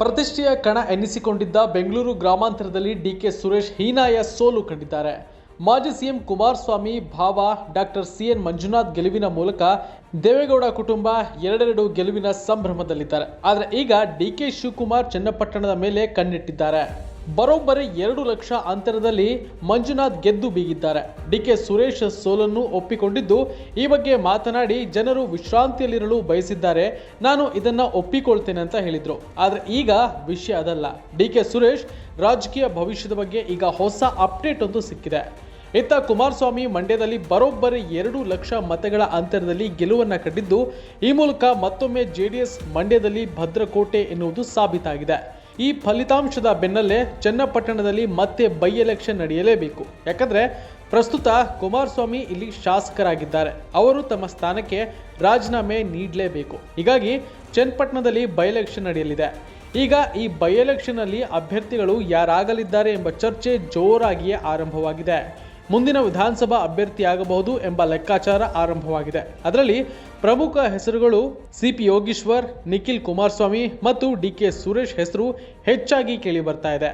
ಪ್ರತಿಷ್ಠೆಯ ಕಣ ಎನ್ನಿಸಿಕೊಂಡಿದ್ದ ಬೆಂಗಳೂರು ಗ್ರಾಮಾಂತರದಲ್ಲಿ ಡಿಕೆ ಸುರೇಶ್ ಹೀನಾಯ ಸೋಲು ಕಂಡಿದ್ದಾರೆ. ಮಾಜಿ ಸಿಎಂ ಕುಮಾರಸ್ವಾಮಿ, ಭಾವ ಡಾಕ್ಟರ್ ಸಿಎನ್ ಮಂಜುನಾಥ್ ಗೆಲುವಿನ ಮೂಲಕ ದೇವೇಗೌಡ ಕುಟುಂಬ ಎರಡೆರಡು ಗೆಲುವಿನ ಸಂಭ್ರಮದಲ್ಲಿದ್ದಾರೆ. ಆದರೆ ಈಗ ಡಿಕೆ ಶಿವಕುಮಾರ್ ಚನ್ನಪಟ್ಟಣದ ಮೇಲೆ ಕಣ್ಣಿಟ್ಟಿದ್ದಾರೆ. ಬರೋಬ್ಬರಿ ಎರಡು ಲಕ್ಷ ಅಂತರದಲ್ಲಿ ಮಂಜುನಾಥ್ ಗೆದ್ದು ಬೀಗಿದ್ದಾರೆ. ಡಿಕೆ ಸುರೇಶ್ ಸೋಲನ್ನು ಒಪ್ಪಿಕೊಂಡಿದ್ದು, ಈ ಬಗ್ಗೆ ಮಾತನಾಡಿ ಜನರು ವಿಶ್ರಾಂತಿಯಲ್ಲಿರಲು ಬಯಸಿದ್ದಾರೆ. ನಾನು ಇದನ್ನ ಒಪ್ಪಿಕೊಳ್ತೇನೆ ಅಂತ ಹೇಳಿದ್ರು. ಆದರೆ ಈಗ ವಿಷಯ ಅದಲ್ಲ. ಡಿಕೆ ಸುರೇಶ್ ರಾಜಕೀಯ ಭವಿಷ್ಯದ ಬಗ್ಗೆ ಈಗ ಹೊಸ ಅಪ್ಡೇಟ್ ಒಂದು ಸಿಕ್ಕಿದೆ. ಇತ್ತ ಕುಮಾರಸ್ವಾಮಿ ಮಂಡ್ಯದಲ್ಲಿ ಬರೋಬ್ಬರಿ ಎರಡು ಲಕ್ಷ ಮತಗಳ ಅಂತರದಲ್ಲಿ ಗೆಲುವನ್ನ ಕಂಡಿದ್ದು, ಈ ಮೂಲಕ ಮತ್ತೊಮ್ಮೆ ಜೆಡಿಎಸ್ ಮಂಡ್ಯದಲ್ಲಿ ಭದ್ರಕೋಟೆ ಎನ್ನುವುದು ಸಾಬೀತಾಗಿದೆ. ಈ ಫಲಿತಾಂಶದ ಬೆನ್ನಲ್ಲೇ ಚನ್ನಪಟ್ಟಣದಲ್ಲಿ ಮತ್ತೆ ಬೈ ಎಲೆಕ್ಷನ್ ನಡೆಯಲೇಬೇಕು. ಯಾಕಂದ್ರೆ ಪ್ರಸ್ತುತ ಕುಮಾರಸ್ವಾಮಿ ಇಲ್ಲಿ ಶಾಸಕರಾಗಿದ್ದಾರೆ. ಅವರು ತಮ್ಮ ಸ್ಥಾನಕ್ಕೆ ರಾಜೀನಾಮೆ ನೀಡಲೇಬೇಕು. ಹೀಗಾಗಿ ಚನ್ನಪಟ್ಟಣದಲ್ಲಿ ಬೈ ಎಲೆಕ್ಷನ್ ನಡೆಯಲಿದೆ. ಈಗ ಈ ಬೈ ಎಲೆಕ್ಷನ್ ಅಲ್ಲಿ ಅಭ್ಯರ್ಥಿಗಳು ಯಾರಾಗಲಿದ್ದಾರೆ ಎಂಬ ಚರ್ಚೆ ಜೋರಾಗಿಯೇ ಆರಂಭವಾಗಿದೆ. ಮುಂದಿನ ವಿಧಾನಸಭಾ ಅಭ್ಯರ್ಥಿಯಾಗಬಹುದು ಎಂಬ ಲೆಕ್ಕಾಚಾರ ಆರಂಭವಾಗಿದೆ. ಅದರಲ್ಲಿ ಪ್ರಮುಖ ಹೆಸರುಗಳು ಸಿಪಿ ಯೋಗೀಶ್ವರ್, ನಿಖಿಲ್ ಕುಮಾರಸ್ವಾಮಿ ಮತ್ತು ಡಿ ಕೆ ಸುರೇಶ್ ಹೆಸರು ಹೆಚ್ಚಾಗಿ ಕೇಳಿ ಬರ್ತಾ ಇದೆ.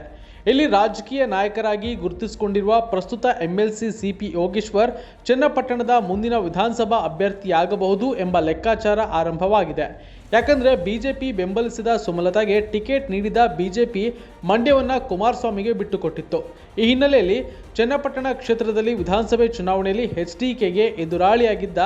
ಇಲ್ಲಿ ರಾಜಕೀಯ ನಾಯಕರಾಗಿ ಗುರುತಿಸಿಕೊಂಡಿರುವ ಪ್ರಸ್ತುತ ಎಂಎಲ್ಸಿ ಸಿಪಿ ಯೋಗೇಶ್ವರ್ ಚನ್ನಪಟ್ಟಣದ ಮುಂದಿನ ವಿಧಾನಸಭಾ ಅಭ್ಯರ್ಥಿಯಾಗಬಹುದು ಎಂಬ ಲೆಕ್ಕಾಚಾರ ಆರಂಭವಾಗಿದೆ. ಯಾಕಂದ್ರೆ ಬಿಜೆಪಿ ಬೆಂಬಲಿಸಿದ ಸುಮಲತಾಗೆ ಟಿಕೆಟ್ ನೀಡಿದ ಬಿಜೆಪಿ ಮಂಡ್ಯವನ್ನು ಕುಮಾರಸ್ವಾಮಿಗೆ ಬಿಟ್ಟುಕೊಟ್ಟಿತ್ತು. ಈ ಹಿನ್ನೆಲೆಯಲ್ಲಿ ಚನ್ನಪಟ್ಟಣ ಕ್ಷೇತ್ರದಲ್ಲಿ ವಿಧಾನಸಭೆ ಚುನಾವಣೆಯಲ್ಲಿ ಎಚ್ ಡಿ ಕೆಗೆ ಎದುರಾಳಿಯಾಗಿದ್ದ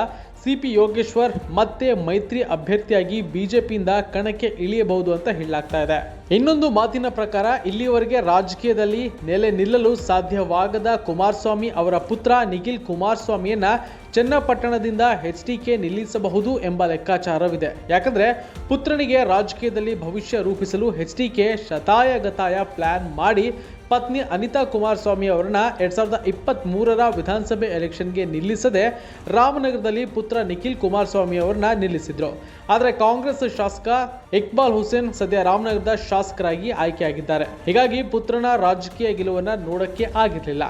ಸಿಪಿ ಯೋಗೇಶ್ವರ್ ಮತ್ತೆ ಮೈತ್ರಿ ಅಭ್ಯರ್ಥಿಯಾಗಿ ಬಿಜೆಪಿಯಿಂದ ಕಣಕ್ಕೆ ಇಳಿಯಬಹುದು ಅಂತ ಹೇಳಲಾಗ್ತಾ ಇದೆ. ಇನ್ನೊಂದು ಮಾತಿನ ಪ್ರಕಾರ ಇಲ್ಲಿಯವರೆಗೆ ರಾಜಕೀಯದಲ್ಲಿ ನೆಲೆ ನಿಲ್ಲಲು ಸಾಧ್ಯವಾಗದ ಕುಮಾರಸ್ವಾಮಿ ಅವರ ಪುತ್ರ ನಿಖಿಲ್ ಕುಮಾರಸ್ವಾಮಿಯನ್ನ ಚನ್ನಪಟ್ಟಣದಿಂದ ಎಚ್ ಡಿ ಕೆ ನಿಲ್ಲಿಸಬಹುದು ಎಂಬ ಲೆಕ್ಕಾಚಾರವಿದೆ. ಯಾಕಂದ್ರೆ ಪುತ್ರನಿಗೆ ರಾಜಕೀಯದಲ್ಲಿ ಭವಿಷ್ಯ ರೂಪಿಸಲು ಎಚ್ ಕೆ ಶತಾಯಗತಾಯ ಪ್ಲಾನ್ ಮಾಡಿ ಪತ್ನಿ ಅನಿತಾ ಕುಮಾರಸ್ವಾಮಿ ಅವರನ್ನ ಎರಡ್ ಸಾವಿರದ ಇಪ್ಪತ್ತ್ ಮೂರರ ವಿಧಾನಸಭೆ ಎಲೆಕ್ಷನ್ಗೆ ನಿಲ್ಲಿಸದೆ ರಾಮನಗರದಲ್ಲಿ ಪುತ್ರ ನಿಖಿಲ್ ಕುಮಾರಸ್ವಾಮಿ ಅವರನ್ನ ನಿಲ್ಲಿಸಿದ್ರು. ಆದರೆ ಕಾಂಗ್ರೆಸ್ ಶಾಸಕ ಇಕ್ಬಾಲ್ ಹುಸೇನ್ ಸದ್ಯ ರಾಮನಗರದ ಶಾಸಕರಾಗಿ ಆಯ್ಕೆಯಾಗಿದ್ದಾರೆ. ಹೀಗಾಗಿ ಪುತ್ರನ ರಾಜಕೀಯ ಗೆಲುವನ್ನ ನೋಡಕ್ಕೆ ಆಗಿರಲಿಲ್ಲ.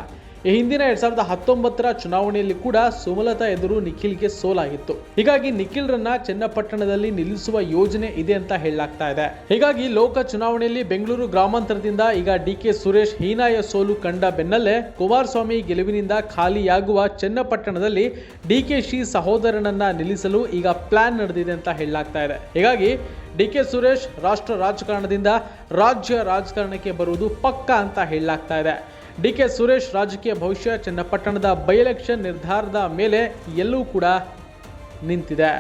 ಈ ಹಿಂದಿನ ಎರಡ್ ಸಾವಿರದ ಹತ್ತೊಂಬತ್ತರ ಚುನಾವಣೆಯಲ್ಲಿ ಕೂಡ ಸುಮಲತಾ ಎದುರು ನಿಖಿಲ್ಗೆ ಸೋಲಾಗಿತ್ತು. ಹೀಗಾಗಿ ನಿಖಿಲ್ರನ್ನ ಚನ್ನಪಟ್ಟಣದಲ್ಲಿ ನಿಲ್ಲಿಸುವ ಯೋಜನೆ ಇದೆ ಅಂತ ಹೇಳಲಾಗ್ತಾ ಇದೆ. ಹೀಗಾಗಿ ಲೋಕ ಚುನಾವಣೆಯಲ್ಲಿ ಬೆಂಗಳೂರು ಗ್ರಾಮಾಂತರದಿಂದ ಈಗ ಡಿ ಕೆ ಸುರೇಶ್ ಹೀನಾಯ ಸೋಲು ಕಂಡ ಬೆನ್ನಲ್ಲೇ ಕುಮಾರಸ್ವಾಮಿ ಗೆಲುವಿನಿಂದ ಖಾಲಿಯಾಗುವ ಚನ್ನಪಟ್ಟಣದಲ್ಲಿ ಡಿಕೆಶಿ ಸಹೋದರನನ್ನ ನಿಲ್ಲಿಸಲು ಈಗ ಪ್ಲಾನ್ ನಡೆದಿದೆ ಅಂತ ಹೇಳಲಾಗ್ತಾ ಇದೆ. ಹೀಗಾಗಿ ಡಿ ಕೆ ಸುರೇಶ್ ರಾಷ್ಟ್ರ ರಾಜಕಾರಣದಿಂದ ರಾಜ್ಯ ರಾಜಕಾರಣಕ್ಕೆ ಬರುವುದು ಪಕ್ಕ ಅಂತ ಹೇಳಲಾಗ್ತಾ ಇದೆ. ಡಿ ಕೆ ಸುರೇಶ್ ರಾಜಕೀಯ ಭವಿಷ್ಯ ಚನ್ನಪಟ್ಟಣದ ಬೈ ಎಲೆಕ್ಷನ್ ನಿರ್ಧಾರದ ಮೇಲೆ ಎಲ್ಲೂ ಕೂಡ ನಿಂತಿದೆ.